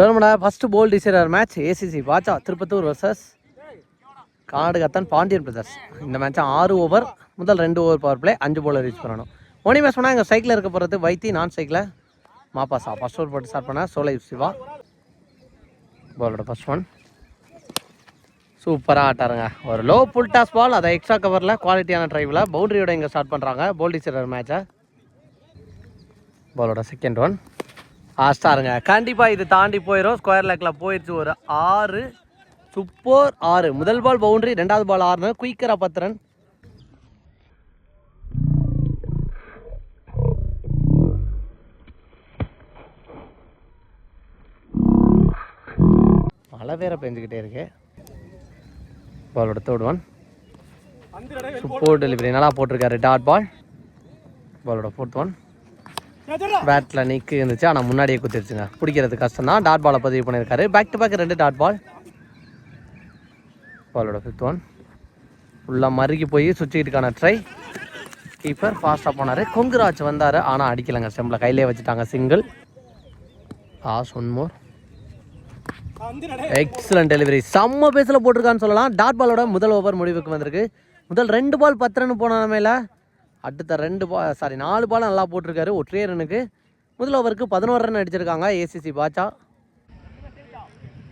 Tournament first ball decider match ACC பாச்சா Tirupattur versus காடுகத்தான் Pandian brothers இந்த மேட்ச் ஆறு ஓவர் முதல் ரெண்டு ஓவர் பவர் பிளே அஞ்சு போல ரீச் பண்ணணும். மோனி மேட்ச் பண்ணால் எங்கள் சைக்கிளில் இருக்க போகிறது வைத்தி நான் சைக்கிளில் மாப்பாசா ஃபஸ்ட் ஓவர் போட்டு ஸ்டார்ட் பண்ண சோலை சிவா. பாலோட ஃபஸ்ட் ஒன் சூப்பராக ஆட்டாருங்க. ஒரு லோ புல் டாஸ் பால் அதை எக்ஸ்ட்ரா கவரில் குவாலிட்டியான ட்ரைவில் பவுண்டரியோட இங்கே ஸ்டார்ட் பண்ணுறாங்க போல் டிசைடர் மேட்சை பாலோட செகண்ட் ஒன் ஆஸ்டாருங்க கண்டிப்பாக இது தாண்டி போயிடும் ஸ்கொயர் லெக்கில் போயிடுச்சு ஒரு ஆறு. சூப்பர் ஆறு. முதல் பால் பவுண்டரி ரெண்டாவது பால் ஆறுனு குயிக்கராக பத்திரன். மழை வேற பெஞ்சுக்கிட்டே இருக்கு. பாலோட எடுத்து விடுவான் சூப்பர் டெலிவரி நல்லா போட்டிருக்காரு. டாட் பால் பாலோட ஃபோர்த் ஒன் பேட்டில் நிற்கு இருந்துச்சு. ஆனால் முன்னாடியே குத்திருச்சுங்க. பிடிக்கிறது கஷ்டம் தான் டாட் பாலை பதிவு பண்ணியிருக்காரு. பேக் டு பேக் ரெண்டு டாட் பால் பாலோட ஃபிஃப்த் ஒன் ஃபுல்லாக மறுகி போய் சுவிட்சுக்கிட்டுக்கான ட்ரை கீப்பர் ஃபாஸ்ட்டாக போனார். கொங்குராஜ் வந்தார். ஆனால் அடிக்கலைங்க. செம்பில் கையிலே வச்சுட்டாங்க. Single as one more excellent delivery செம்ம பேஸில் போட்டிருக்கான்னு சொல்லலாம். டாட் பாலோட முதல் ஓவர் முடிவுக்கு வந்திருக்கு. முதல் ரெண்டு பால் பத்து ரன் போன நிலமையில அடுத்த ரெண்டு பா சாரி நாலு பால் நல்லா போட்டிருக்காரு. ஒற்றைய ரனுக்கு முதல் ஓவருக்கு பதினோரு ரன் அடிச்சிருக்காங்க. ஏசிசி பாச்சா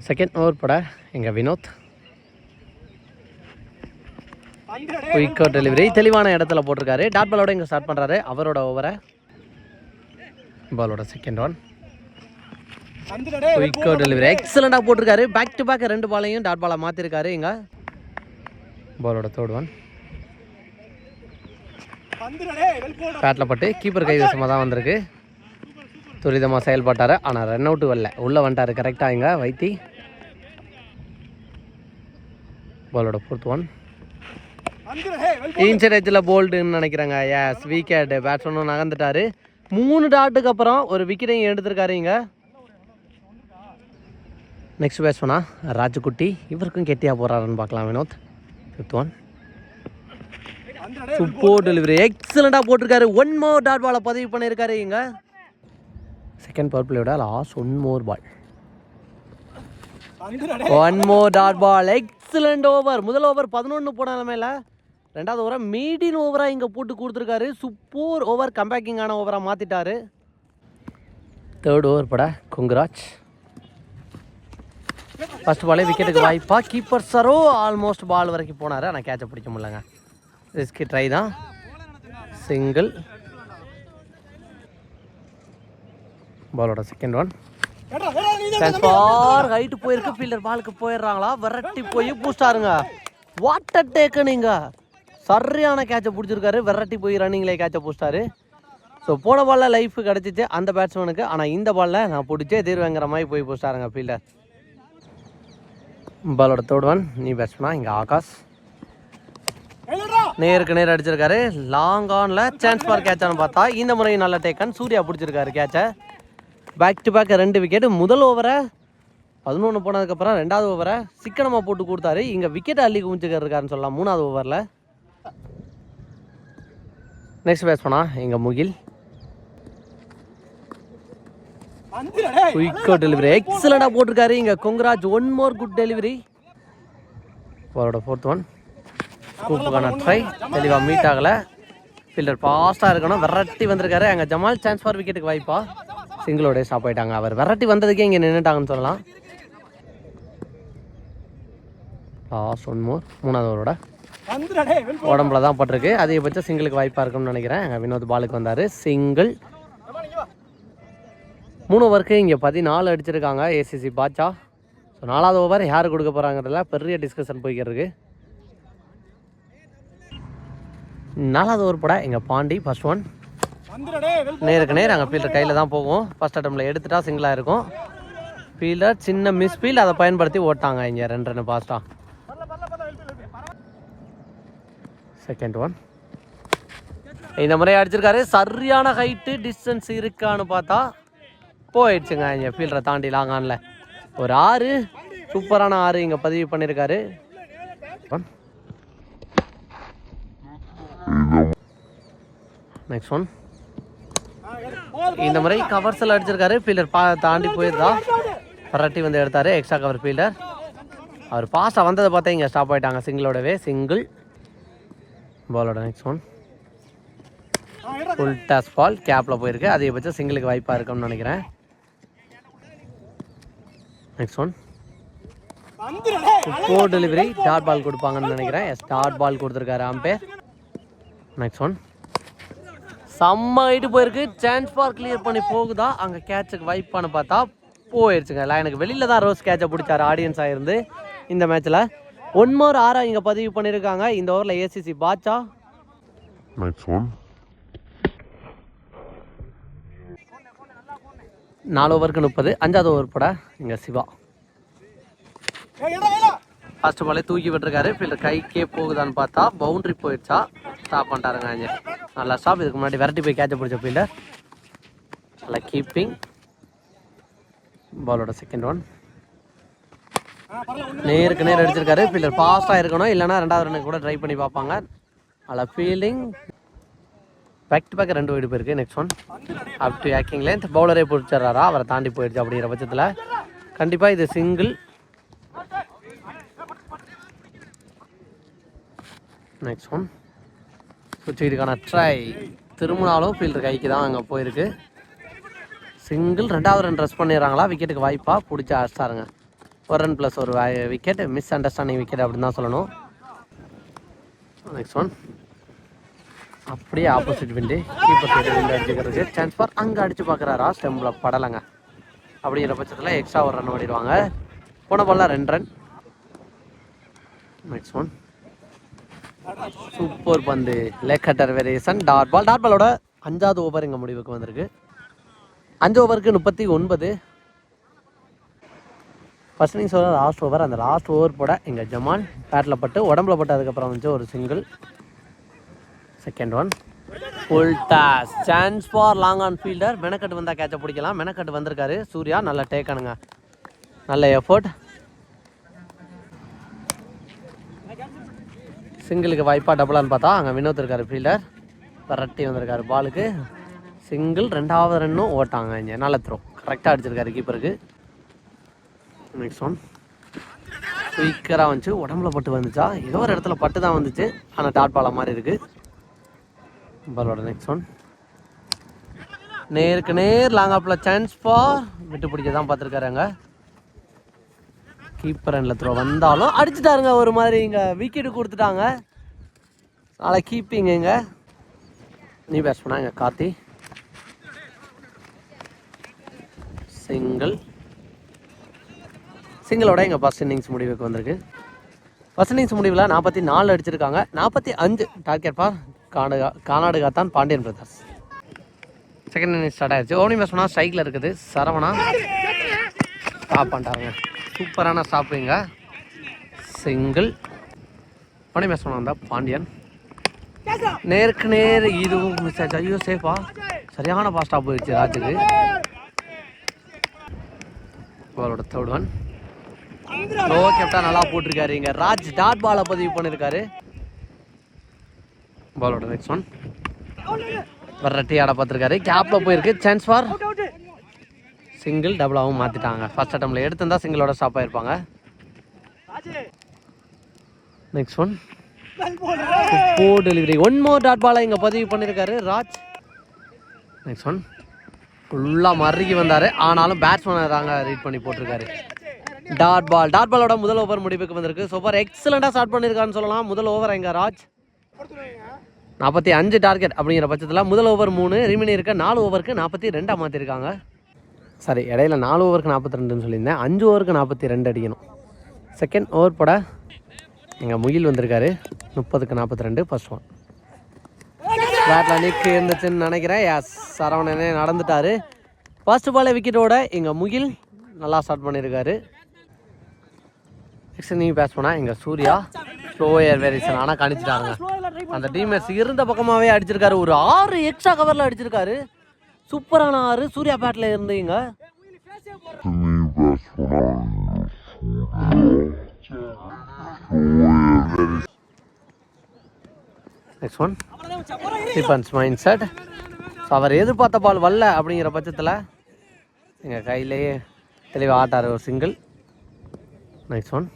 செகண்ட் ஓவர் பட எங்கள் வினோத். குயிக் டெலிவரி தெளிவான இடத்துல போட்டிருக்காரு. டாட் பாலோட இங்கே ஸ்டார்ட் பண்ணுறாரு அவரோட ஓவரை பாலோட செகண்ட் ஒன் குயிக் டெலிவரி எக்ஸலண்டாக போட்டிருக்காரு. பேக் டு பேக் ரெண்டு பாலையும் டாட் பாலை மாற்றிருக்காரு இங்கே. பாலோட தேர்ட் ஒன் பேட்டில் பட்டு கீப்பர் கைவசமாக தான் வந்திருக்கு. துரிதமாக செயல்பட்டார். ஆனால் ரன் அவுட்டு வரல. உள்ளே வந்துட்டார். கரெக்டாக இங்கே வைத்தி. பாலோட ஃபோர்த் ஒன் இன்சைட் எஜ்ஜில் போல்டுன்னு நினைக்கிறேங்க. எஸ் விக்கெட் பேட்ஸ்மேனும் நகர்ந்துட்டாரு. மூணு டாட்டுக்கு அப்புறம் ஒரு விக்கெட்டையும் எடுத்திருக்காரு இங்கே. நெக்ஸ்ட் பேட்ஸ்மனா ராஜுக்குட்டி இவருக்கும் கெட்டியாக போகிறாருன்னு பார்க்கலாம் Vinod. Fifth one super delivery எக்ஸலண்டாக போட்டிருக்காரு. ஒன் மோர் டாட் பாலை பதிவு பண்ணியிருக்காரு இங்கே. Second power பிளேயோட last one more ball one more dot ball excellent over முதல் ஓவர் பதினொன்று போன நிலமையில ரெண்டாவது ஓவரை மீடியன் ஓவராக இங்கே போட்டு கொடுத்துருக்காரு. சூப்பர் ஓவர் கம்பேக்கிங்கான ஓவராக மாற்றிட்டாரு தேர்ட் ஓவர் பட குங்குராஜ் ஃபர்ஸ்ட் பாலே விக்கெட்டுக்கு வாய்ப்பா. கீப்பர் சரோ ஆல்மோஸ்ட் பால் வரைக்கும் போனார். ஆனால் கேட்சை பிடிக்க முடியலங்க. ரிஸ்கி ட்ரை தான். சிங்கிள் பாலோட செகண்ட் ஒன் ஃபார் ஹைட்டு போயிருக்கு ஃபீல்டர் பாலுக்கு போயிடுறாங்களா? விரட்டி போய் பூஸ்டாருங்க வாட்டர் டேக்கு நீங்க. சரியான கேட்சை பிடிச்சிருக்காரு. விரட்டி போய் ரன்னிங்லேயே கேட்சை பூஸ்டாரு ஸோ போன பாலில் லைஃப் கிடச்சிச்சு அந்த பேட்ஸ்மேனுக்கு ஆனால் இந்த பாலில் நான் பிடிச்சே தீர்வேங்கிற மாதிரி போய் பூஸ்டாருங்க ஃபீல்டர் பாலோட தேர்ட் ஒன் நீ பேட்ஸ்மேனா இங்கே ஆகாஷ். நேருக்கு நேர் அடிச்சிருக்காரு. லாங் ஆன்ல சான்ஸ் ஃபார் கேட்சான்னு பார்த்தா இந்த முறையும் நல்ல டேக்கன் சூர்யா பிடிச்சிருக்காரு கேட்சை பேக் டு பேக் ரெண்டு விக்கெட் முதல் ஓவரை பதினொன்று போனதுக்கப்புறம் ரெண்டாவது ஓவரை சிக்கனமாக போட்டு கொடுத்தாரு. இங்கே விக்கெட் அள்ளி குமிச்சுக்க இருக்காருன்னு சொல்லலாம் மூணாவது ஓவரில் நெக்ஸ்ட் பேட்ஸ் பண்ணா எங்கள் முகில். குயிக்கோ டெலிவரி எக்ஸலண்டாக போட்டிருக்காரு. இங்கே Kongaraj one more good delivery அவரோட ஃபோர்த் ஒன் ஸ்கூப்புக்கான ட்ரை தெளிவாக மீட் ஆகலை. ஃபீல்டர் ஃபாஸ்ட்டாக இருக்கணும். விரட்டி வந்திருக்காரு. அங்கே ஜமால் சான்ஸ் ஃபார் விக்கெட்டுக்கு வாய்ப்பா. சிங்கிளோட ஸ்டாப் ஆயிட்டாங்க. அவர் விரட்டி வந்ததுக்கே இங்கே நின்றுட்டாங்கன்னு சொல்லலாம். லாஸ்ட் ஒன் மோர் மூணாவது ஓவரோட. உடம்புல தான் பட்டிருக்கு. அதிகபட்சம் சிங்கிளுக்கு வாய்ப்பாக இருக்கும்னு நினைக்கிறேன். வினோத் பாலுக்கு வந்தார். சிங்கிள் மூணு ஓவருக்கு இங்கே பதினாலு அடிச்சிருக்காங்க. ஏசிசி பாச்சா ஸோ நாலாவது ஓவர் யார் கொடுக்க போகிறாங்கிறதுல பெரிய டிஸ்கஷன் போய்க்கிட்டு நாலாவது ஓவர் பட எங்கள் பாண்டி ஃபர்ஸ்ட் ஒன் நேருக்கு நேர் அங்கே ஃபீல்டர் கையில் தான் போகும். ஃபர்ஸ்ட் அட்டம்ல எடுத்துட்டா சிங்கிளாக இருக்கும். ஃபீல்டர் சின்ன மிஸ் ஃபீல்ட் அதை பயன்படுத்தி ஓட்டாங்க இங்கே ரெண்டு ரன் பாஸ்டா செகண்ட் ஒன் இந்த முறை அடிச்சிருக்காரு. சரியான ஹைட்டு டிஸ்டன்ஸ் இருக்கான்னு பார்த்தா போயிடுச்சுங்க இங்கே ஃபீல்டரை தாண்டி லாங் ஆனில் ஒரு ஆறு சூப்பரான ஆறு இங்கே பதிவு பண்ணியிருக்காரு நெக்ஸ்ட் ஒன் இந்த முறை கவர்ஸில் அடிச்சிருக்காரு. ஃபீல்டர் பா தாண்டி போயிருந்தா பரட்டி வந்து எடுத்தார். எக்ஸ்ட்ரா கவர் ஃபீல்டர் அவர் பாஸாக வந்ததை பார்த்தா இங்கே ஸ்டாப் ஆகிட்டாங்க சிங்கிளோடவே சிங்கிள் பாலோட next one full toss ball கேப்பில் போயிருக்கு. அதிகபட்சம் சிங்கிளுக்கு வாய்ப்பாக இருக்கும்னு நினைக்கிறேன். Next one four delivery dot ball கொடுப்பாங்கன்னு நினைக்கிறேன். எஸ் டாட் பால் கொடுத்துருக்காரு ஆம்பேர் நெக்ஸ்ட் ஒன் செம்ம ஹைட்டு போயிருக்கு. சான்ஸ் பார் கிளியர் பண்ணி போகுதா? அங்கே கேட்சுக்கு வைப்பான்னு பார்த்தா போயிடுச்சுங்க லைனுக்கு வெளியில் தான் ரோஸ் கேட்சை பிடிச்சாரு. ஆடியன்ஸ் ஆயிருந்து இந்த மேட்ச்சில் ஒன் மோர் ஆறா இங்கே பதிவு பண்ணியிருக்காங்க இந்த ஓவரில் ஏசிசி பாட்சா. நாலு ஓவருக்கு முப்பது. அஞ்சாவது ஓவர் போட. இங்கே சிவா. ஃபர்ஸ்ட் பாலே தூக்கி விட்டுருக்காரு. ஃபீல்டர் கைக்கே போகுதான்னு பார்த்தா பவுண்டரி போயிடுச்சா? ஸ்டாப் பண்ணிட்டாருங்க இங்கே நல்லா ஸ்டாப் இதுக்கு முன்னாடி விரட்டி போய் கேட்ச பிடிச்ச ஃபீல்டர் நல்லா கீப்பிங் பாலோட செகண்ட் ஒன் நேருக்கு நேர் அடிச்சிருக்காரு. ஃபீல்டர் ஃபாஸ்ட்டாக இருக்கணும். இல்லைன்னா ரெண்டாவது ரன்னுக்கு கூட ட்ரை பண்ணி பார்ப்பாங்க. நல்லா ஃபீல்டிங் பேக் டு பேக் ரெண்டு வீடு போயிருக்கு. நெக்ஸ்ட் ஒன் அப் டு ஏக்கிங் லென்த் பவுலரே பிடிச்சிட்றாரா? அவரை தாண்டி போயிடுச்சு அப்படிங்கிற பட்சத்தில். கண்டிப்பாக இது சிங்கிள் நெக்ஸ்ட் ஒன் சுவிட்சுக்கான ட்ரை திருமணாலும் ஃபீல்டர் கைக்கு தான் அங்கே போயிருக்கு. சிங்கிள் ரெண்டாவது ரன் ட்ரெஸ் பண்ணிடுறாங்களா? விக்கெட்டுக்கு வாய்ப்பாக பிடிச்சி ஆஸ்டாருங்க ஒரு ரன் ப்ளஸ் ஒரு விக்கெட் மிஸ் அண்டர்ஸ்டாண்டிங் விக்கெட் அப்படின்னு தான் சொல்லணும். நெக்ஸ்ட் ஒன் அப்படியே opposite wind keeper side wind அடிச்சுக்கிறதுக்கு chance for அங்கே அடித்து பார்க்குறாரா ஸ்டெம்பில் படலைங்க. அப்படிங்கிற பட்சத்தில் எக்ஸ்ட்ரா ஒரு ரன் ஓடிடுவாங்க. போன பால்லாம் ரெண்டு ரன் நெக்ஸ்ட் ஒன் சூப்பர் பந்து. Leg cutter variation dot ball dot பாலோட அஞ்சாவது ஓவர் எங்கள் முடிவுக்கு வந்திருக்கு. அஞ்சு ஓவருக்கு முப்பத்தி ஒன்பது. First innings over last over அந்த லாஸ்ட் ஓவர் போட எங்கள் ஜமான் பேட்டில் பட்டு உடம்புல பட்டு அதுக்கப்புறம் வந்து ஒரு single second one full toss chance for long on fielder மெனக்கட்டு வந்தால் கேட்சை பிடிக்கலாம். மெனக்கட்டு வந்திருக்காரு. சூர்யா நல்ல டேக்கனுங்க நல்ல எஃபோர்ட் சிங்கிளுக்கு வாய்ப்பாக டபுளான்னு பார்த்தா அங்கே வினோத் இருக்கார் ஃபீல்டர் பரட்டி வந்திருக்காரு பாலுக்கு. சிங்கிள் ரெண்டாவது ரன்னும் ஓட்டாங்க இங்கே. நல்ல த்ரோ கரெக்டாக அடிச்சிருக்காரு கீப்பருக்கு நெக்ஸ்ட் ஒன் குயிக்கராக வந்துச்சு. உடம்புல பட்டு வந்துச்சா? ஏதோ ஒரு இடத்துல பட்டு தான் வந்துச்சு. ஆனால் டாட் பாலை மாதிரி இருக்குது பாலோட நெக்ஸ்ட் ஒன் நேருக்கு நேர் லாங் ஆப்பில் சான்ஸ் ஃபார் விட்டு பிடிக்க தான் பார்த்துருக்காரு அங்கே. கீப்பர் அண்டில் த்ரோ வந்தாலும் அடிச்சுட்டாருங்க ஒரு மாதிரி இங்கே விக்கெட்டு கொடுத்துட்டாங்க. நாளை கீப்பிங்க இங்கே. நீ பேட்ஸ் பண்ணாங்க கார்த்தி. சிங்கிள் சிங்கிளோட எங்கள் ஃபஸ்ட் இன்னிங்ஸ் முடிவுக்கு வந்திருக்கு. ஃபஸ்ட் இன்னிங்ஸ் முடிவில் நாற்பத்தி நாலு அடிச்சிருக்காங்க. நாற்பத்தி அஞ்சு டார்கெட் பார் கானடா கானாடுகா தான் Pandian brothers second innings start ஆயிடுச்சு ஓனி பேட்ஸ் ஸ்ட்ரைக்கில் இருக்குது. சரவணா. ஸ்டாப் பண்ணிட்டாங்க சூப்பரான ஸ்டாப்புங்க செங்கல். ஓனி பேட்ஸ் பாண்டியன். நேருக்கு நேர் இதுவும் மிஸ் ஆச்சு. ஐயோ சேஃபா சரியான ஃபாஸ்ட்டாக போயிடுச்சு ராஜுக்கு. அவரோட தேர்ட் ஒன் லோ கேப்டா நல்லா போட்டிருக்காரு இங்கே. ராஜ் டாட் பாலை பதிவு பண்ணியிருக்காரு பாலோட நெக்ஸ்ட் ஒன் வரட்டி ஆட பார்த்துருக்காரு. கேப்பில் போயிருக்கு. சான்ஸ் ஃபார் சிங்கிள் டபுளாகவும் மாற்றிட்டாங்க ஃபர்ஸ்ட் அட்டம்ல எடுத்திருந்தா சிங்கிளோட stop ஆயிருப்பாங்க. Next one four delivery one more dot பாலை இங்கே பதிவு பண்ணியிருக்காரு ராஜ். நெக்ஸ்ட் ஒன் ஃபுல்லாக மறுக்கி வந்தார். ஆனாலும் பேட்ஸ்மேனை தாங்க ரீட் பண்ணி போட்டிருக்காரு. டாட் பால் டாட் பாலோட முதல் ஓவர் முடிவுக்கு வந்திருக்கு. சூப்பர் எக்ஸலண்ட்டாக ஸ்டார்ட் பண்ணியிருக்கான்னு சொல்லலாம். முதல் ஓவர் எங்க ராஜ்? நாற்பத்தி அஞ்சு டார்கெட் அப்படிங்கிற பட்சத்தில் முதல் ஓவர் மூணு ரிமினி இருக்க நாலு ஓவருக்கு நாற்பத்தி ரெண்டாக மாற்றிருக்காங்க சரி இடையில நாலு ஓவருக்கு நாற்பத்தி ரெண்டுன்னு சொல்லியிருந்தேன். அஞ்சு ஓவருக்கு நாற்பத்தி ரெண்டு அடிக்கணும். செகண்ட் ஓவர் போட எங்கள் முகில் வந்திருக்காரு. முப்பதுக்கு நாற்பத்தி ரெண்டு ஃபர்ஸ்ட் ஒன் பேட்டில் நிற்கு இருந்துச்சுன்னு நினைக்கிறேன். எஸ் சரவணனே நடந்துட்டாரு. ஃபர்ஸ்ட் பாலே விக்கெட்டோட எங்கள் முகில் நல்லா ஸ்டார்ட் பண்ணியிருக்காரு நெக்ஸ்ட் நீ பேஸ் பண்ணால் எங்கள் சூர்யா. ஸ்லோ ஏர் வேரியேஷன் ஆனால் கணிச்சிட்டாங்க அந்த டீம் இருந்த பக்கமாகவே அடிச்சிருக்காரு. ஒரு ஆறு எக்ஸ்ட்ரா கவரில் அடிச்சிருக்காரு. சூப்பரான ஆறு. சூர்யா பேட்டில் இருந்தீங்க. Next one defence mind set so அவர் எதிர்பார்த்த பால் வரல அப்படிங்கிற பட்சத்தில் எங்கள் கையிலேயே தெளிவாக ஆட்டார் ஒரு சிங்கிள் நெக்ஸ்ட் ஒன்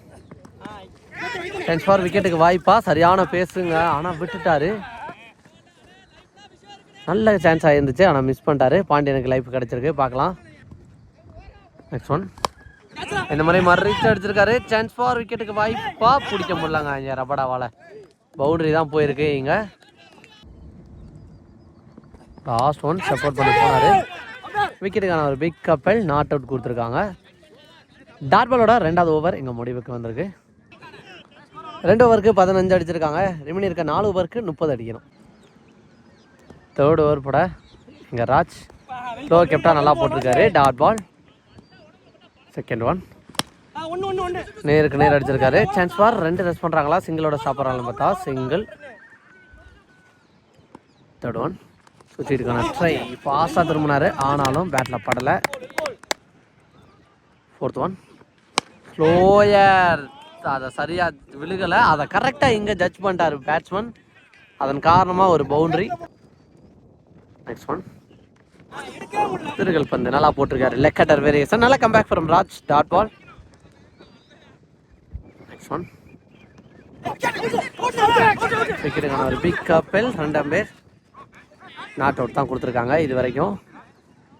டென்ஸ் ஃபார் விக்கெட்டுக்கு வாய்ப்பா. சரியான பேசுங்க ஆனால் விட்டுட்டாரு. நல்ல சான்ஸ் ஆயிருந்துச்சு ஆனால் மிஸ் பண்ணிட்டாரு. பாண்டியனுக்கு லைஃப் கிடச்சிருக்கு. பார்க்கலாம். நெக்ஸ்ட் ஒன் இந்த மாதிரி ரீச் அடிச்சிருக்காரு. சான்ஸ் ஃபார் விக்கெட்டுக்கு வாய்ப்பாக பிடிக்க முடியலங்க. இங்கே ரபடாவால் பவுண்டரி தான் போயிருக்கு இங்கே. லாஸ்ட் ஒன் சப்போர்ட் பண்ணி போனார். விக்கெட்டுக்கான ஒரு பிக் கப்பல் நாட் அவுட் கொடுத்துருக்காங்க. டாட் ரெண்டாவது ஓவர் எங்கள் முடிவுக்கு வந்திருக்கு. ரெண்டு ஓவருக்கு பதினஞ்சு அடிச்சிருக்காங்க. ரிமினி இருக்க நாலு ஓவருக்கு முப்பது அடிக்கணும். தேர்ட் ஓவர் போட. இங்கே ராஜ். ஸ்லோ கெப்டா நல்லா போட்டிருக்காரு. டாட் பால் செகண்ட் ஒன் நேருக்கு நேர் அடிச்சிருக்காரு. சான்ஸ் ஃபார் ரெண்டு ரெஸ்ட் பண்ணுறாங்களா சிங்கிளோட சாப்பிட்றாங்கன்னு பார்த்தா சிங்கிள் தேர்ட் ஒன் சுற்றிட்டுக்கான ட்ரை ஃபாஸ்ட்டாக திரும்பினாரு. ஆனாலும் பேட்டில் படலை. ஃபோர்த் ஒன் ஸ்லோயர் அதை சரியாக விழுகலை. அதை கரெக்டாக இங்கே ஜட்ஜ் பண்ணிட்டாரு பேட்ஸ்மேன் அதன் காரணமாக ஒரு பவுண்டரி நெக்ஸ்ட் ஒன் திருகல் பந்து நல்லா போட்டிருக்காரு. லெக்கட்டர் வேரியேஷன் நல்லா comeback from Raj dot ball next one விக்கெட்டுக்கான ஒரு பிக் கப்பல் ரெண்டாம் பேர். நாட் அவுட் தான் கொடுத்துருக்காங்க இது வரைக்கும்.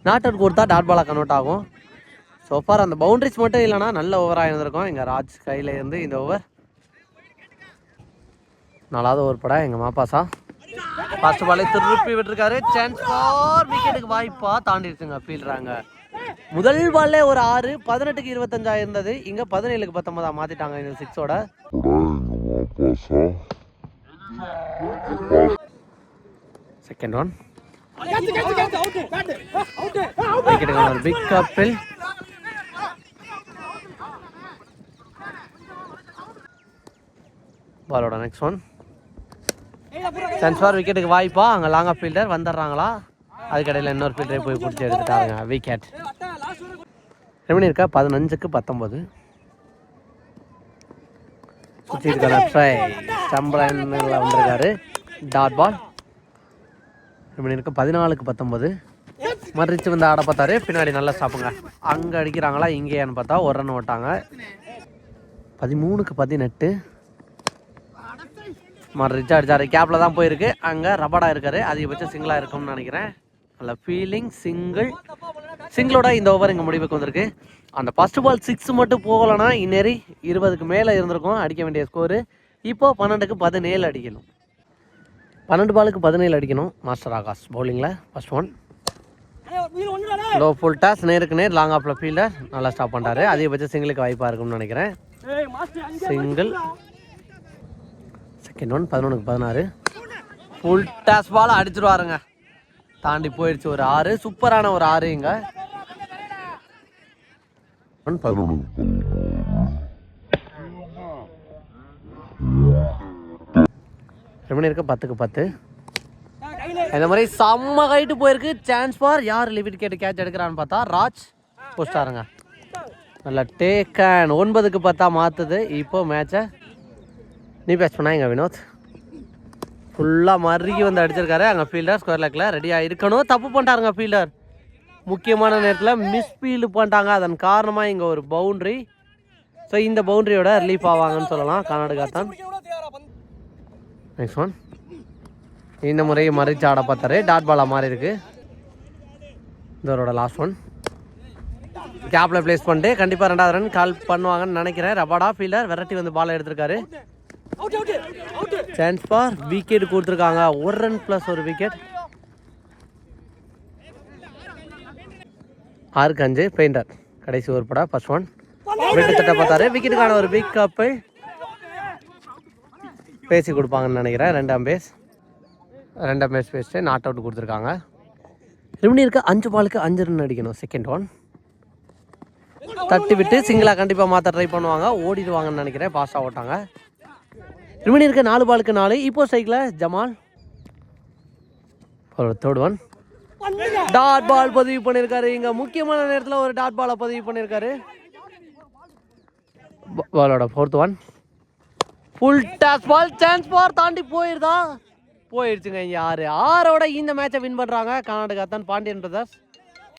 நாட் அவுட் கொடுத்தா டாட் பாலாக கன்வெர்ட் ஆகும். ஸோ ஃபார் அந்த பவுண்டரிஸ் மட்டும் இல்லைனா நல்ல ஓவராக இருந்திருக்கும். எங்கள் ராஜ் கையில் இருந்து இந்த ஓவர் நாலாவது ஓவர் படம் எங்கள் மாப்பாசா ஃபர்ஸ்ட் பாலே திருப்பி விட்டுருக்காரு. சான்ஸ் ஃபார் விக்கெட்டுக்கு வாய்ப்பா இருக்குங்க ஃபீல்டுறாங்க முதல் பால்லே ஒரு ஆறு பதினெட்டுக்கு இருபத்தஞ்சா இருந்தது. இங்கே பதினேழுக்கு பத்தொன்பதா மாற்றிட்டாங்க இந்த சிக்ஸோட செகண்ட் ஒன் ஒரு பிக் பாலோட நெக்ஸ்ட் ஒன் சான்ஸ் ஃபார் விக்கெட்டுக்கு வாய்ப்பா. அங்கே லாங் ஃபீல்டர் வந்துடுறாங்களா? அதுக்கடையில் இன்னொரு ஃபீல்டரை போய் பிடிச்சி எடுத்துட்டாருங்க. விக்கெட் ரெமனி இருக்கா? பதினஞ்சுக்கு பத்தொம்பது சுற்றி ட்ரை ஸ்டம்பில் வந்திருக்காரு? டாட் பால் ரெமனி இருக்கு? பதினாலுக்கு பத்தொம்பது மறிச்சு வந்து ஆட பார்த்தாரு. பின்னாடி நல்லா சாப்பிடுங்க அங்கே அடிக்கிறாங்களா? இங்கேயான்னு பார்த்தா ஒரு ரன் ஓட்டாங்க. பதிமூணுக்கு பதினெட்டு. மறிச்சு அடிச்சாரு கேப்பில் தான் போயிருக்கு. அங்கே ரபடா இருக்காரு. அதிகபட்சம் சிங்கிளாக இருக்கும்னு நினைக்கிறேன். நல்ல ஃபீலிங் சிங்கிள் சிங்கிளோட இந்த ஓவர் இங்கே முடிவுக்கு வந்திருக்கு. அந்த ஃபர்ஸ்ட் பால் சிக்ஸ் மட்டும் போகலைன்னா இந்நேரி இருபதுக்கு மேலே இருந்திருக்கும். அடிக்க வேண்டிய ஸ்கோரு இப்போ பன்னெண்டுக்கு பதினேழு அடிக்கணும். பன்னெண்டு பாலுக்கு பதினேழு அடிக்கணும். Master Akash பவுலிங்கில் first one low full toss நேருக்கு நேர் லாங் ஆஃப்ல ஃபீல்டர் நல்லா ஸ்டாப் பண்ணிட்டாரு. அதிகபட்சம் சிங்கிளுக்கு வாய்ப்பாக இருக்கும்னு நினைக்கிறேன். சிங்கிள் செகண்ட் ஒன் பதினொன்றுக்கு பதினாறு. ஃபுல் டாஸ் பால் அடிச்சிருவாருங்க. தாண்டி போயிடுச்சு ஒரு ஆறு. சூப்பரான ஒரு ஆறு இங்க. ஒன் பதினொன்று ரெமனி இருக்க பத்துக்கு பத்து. இந்த மாதிரி செம்ம ஹைட்டு போயிருக்கு. சான்ஸ் ஃபார் யார் லிமிட் கேட்டு கேட்ச் எடுக்கிறான்னு பார்த்தா ராஜ் போஸ்டாருங்க நல்லா டேக்கன் ஒன்பதுக்கு பத்தா மாற்றுது இப்போ மேட்சை நீ பேட்ச் எங்கள் வினோத்? ஃபுல்லாக மறுக்கி வந்து அடிச்சிருக்காரு. அங்கே ஃபீல்டர் ஸ்கொயர் லேக்கில் ரெடியாக இருக்கணும் தப்பு பண்ணிட்டாருங்க ஃபீல்டர் முக்கியமான நேரத்தில் மிஸ் ஃபீல்டு பண்ணிட்டாங்க. அதன் காரணமாக இங்கே ஒரு பவுண்ட்ரி ஸோ இந்த பவுண்ட்ரியோட ரிலீஃப் ஆவாங்கன்னு சொல்லலாம். கர்நாடகா தான் நெக்ஸ்ட் ஒன் இந்த முறை மறைச்சு ஆட பார்த்தாரு. டாட் பாலா மாறி இருக்கு. இதோட லாஸ்ட் ஒன் கேப்பில் ப்ளேஸ் பண்ணிட்டு கண்டிப்பாக ரெண்டாவது ரன் கால் பண்ணுவாங்கன்னு நினைக்கிறேன். ரபாடா ஃபீல்டர் வெரைட்டி வந்து பால் எடுத்திருக்காரு. சான்ஸ் ஃபார் விக்கெட் கொடுத்துருக்காங்க. ஒரு ரன் ப்ளஸ் ஒரு விக்கெட் ஆறுக்கு அஞ்சு பெயிண்டர் கடைசி ஒரு படா ஃபர்ஸ்ட் ஒன் வெட்டு தட்ட பார்த்தாரு. விக்கெட்டுக்கான ஒரு பிக் கப்பை பேசி கொடுப்பாங்கன்னு நினைக்கிறேன். ரெண்டாம் பேஸ் ரெண்டாம் பேஸ் பேசிட்டு நாட் அவுட் கொடுத்துருக்காங்க. ரிமினி இருக்க அஞ்சு பாலுக்கு அஞ்சு ரன் அடிக்கணும். செகண்ட் ஒன் தட்டி விட்டு சிங்கிளாக கண்டிப்பாக மாற்ற ட்ரை பண்ணுவாங்க. ஓடிடுவாங்கன்னு நினைக்கிறேன். பாஸ்டாக ஓட்டாங்க. ரிமினி இருக்க நாலு பாலுக்கு நாலு. இப்போ சைக்கிள ஜமால். ஒரு தேர்ட் ஒன் டாட் பால் பதிவு பண்ணியிருக்காரு. இங்கே முக்கியமான நேரத்தில் ஒரு டாட் பாலை பதிவு பண்ணியிருக்காரு. பாலோட fourth one full toss ball chance for தாண்டி போயிருதா? போயிடுச்சுங்க இங்கே ஆறு. ஆறோட இந்த மேட்சை வின் பண்ணுறாங்க கர்நாடகா தான் பாண்டியன் பிரதர்ஸ்